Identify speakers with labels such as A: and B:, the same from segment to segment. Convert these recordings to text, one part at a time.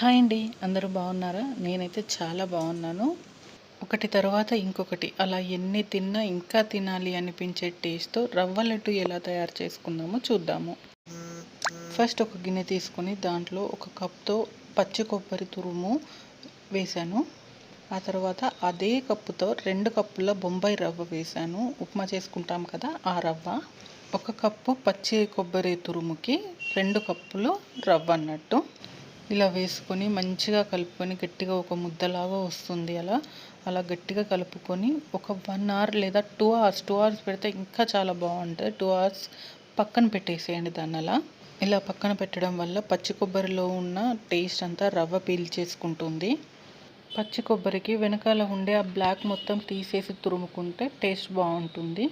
A: Hi అండి అందరూ బాగున్నారా? నేనైతే చాలా బాగున్నాను. ఒకటి తర్వాత ఇంకొకటి. అలా ఎన్ని తిన్నా ఇంకా తినాలి అనిపించే టేస్ట్తో రవ్వ లడ్డు ఎలా తయారు చేసుకుందామో చూద్దాము. ఫస్ట్ ఒక గిన్నె తీసుకొని దాంట్లో ఒక కప్తో పచ్చి కొబ్బరి తురుము వేశాను. ఆ తర్వాత అదే కప్పుతో రెండు కప్పుల బొంబాయి రవ్వ వేశాను. ఉప్మా చేసుకుంటాం కదా ఆ రవ్వ. ఒక కప్పు పచ్చి కొబ్బరి తురుముకి రెండు కప్పులు రవ్వ అన్నట్టు. ఇలా వేసుకొని మంచిగా కలుపుకొని గట్టిగా ఒక ముద్దలాగా వస్తుంది అలా. అలా గట్టిగా కలుపుకొని ఒక వన్ అవర్ లేదా టూ అవర్స్ టూ అవర్స్ పెడితే ఇంకా చాలా బాగుంటుంది. టూ అవర్స్ పక్కన పెట్టేసేయండి దాన్ని అలా. ఇలా పక్కన పెట్టడం వల్ల పచ్చి కొబ్బరిలో ఉన్న టేస్ట్ అంతా రవ్వ పీల్చేసుకుంటుంది. పచ్చి కొబ్బరికి వెనకాల ఉండే ఆ బ్లాక్ మొత్తం తీసేసి తురుముకుంటే టేస్ట్ బాగుంటుంది.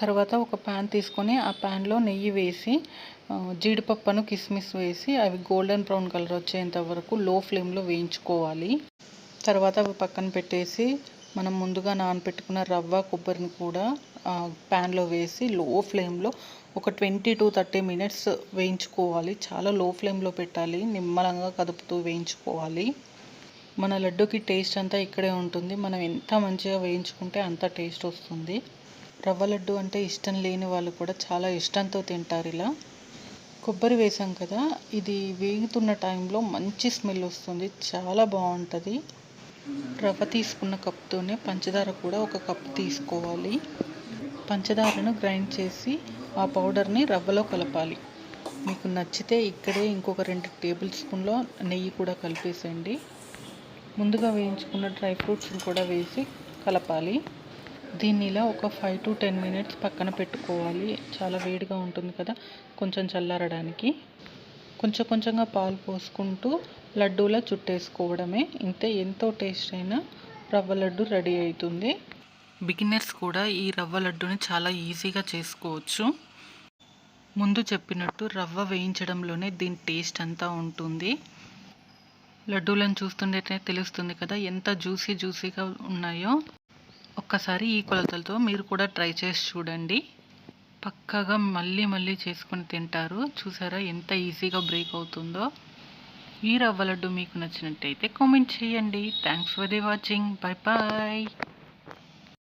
A: తర్వాత ఒక ప్యాన్ తీసుకొని ఆ ప్యాన్లో నెయ్యి వేసి జీడిపప్పును కిస్మిస్ వేసి అవి గోల్డెన్ బ్రౌన్ కలర్ వచ్చేంత వరకు లో ఫ్లేమ్లో వేయించుకోవాలి. తర్వాత అవి పక్కన పెట్టేసి మనం ముందుగా నానపెట్టుకున్న రవ్వ కొబ్బరిని కూడా ప్యాన్లో వేసి లో ఫ్లేమ్లో ఒక ట్వంటీ టు థర్టీ మినిట్స్ వేయించుకోవాలి. చాలా లో ఫ్లేమ్లో పెట్టాలి. నిమ్మలంగా కదుపుతూ వేయించుకోవాలి. మన లడ్డుకి టేస్ట్ అంతా ఇక్కడే ఉంటుంది. మనం ఎంత మంచిగా వేయించుకుంటే అంత టేస్ట్ వస్తుంది. రవ్వ లడ్డు అంటే ఇష్టం లేని వాళ్ళు కూడా చాలా ఇష్టంతో తింటారు ఇలా. కొబ్బరి వేసాం కదా ఇది వేగుతున్న టైంలో మంచి స్మెల్ వస్తుంది చాలా బాగుంటుంది. రవ్వ తీసుకున్న కప్తోనే పంచదార కూడా ఒక కప్ తీసుకోవాలి. పంచదారను గ్రైండ్ చేసి ఆ పౌడర్ని రవ్వలో కలపాలి. మీకు నచ్చితే ఇక్కడే ఇంకొక రెండు టేబుల్ స్పూన్లో నెయ్యి కూడా కలిపేసేయండి. ముందుగా వేయించుకున్న డ్రై ఫ్రూట్స్ని కూడా వేసి కలపాలి. దీన్ని ఇలా ఒక ఫైవ్ టు టెన్ మినిట్స్ పక్కన పెట్టుకోవాలి. చాలా వేడిగా ఉంటుంది కదా కొంచెం చల్లారడానికి. కొంచెం కొంచెంగా పాలు పోసుకుంటూ లడ్డూలా చుట్టేసుకోవడమే. ఇంతే ఎంతో టేస్ట్ అయిన రవ్వ లడ్డు రెడీ అవుతుంది. బిగినర్స్ కూడా ఈ రవ్వ లడ్డుని చాలా ఈజీగా చేసుకోవచ్చు. ముందు చెప్పినట్టు రవ్వ వేయించడంలోనే దీని టేస్ట్ అంతా ఉంటుంది. లడ్డూలను చూస్తుంటే తెలుస్తుంది కదా ఎంత జ్యూసీ జ్యూసీగా ఉన్నాయో. ఒక్కసారి ఈ కొలతలతో మీరు కూడా ట్రై చేసి చూడండి. పక్కగా మళ్ళీ మళ్ళీ చేసుకొని తింటారు. చూసారా ఎంత ఈజీగా బ్రేక్ అవుతుందో. ఈ రవ్వ లడ్డు మీకు నచ్చినట్టయితే కామెంట్ చేయండి. Thanks for the watching bye bye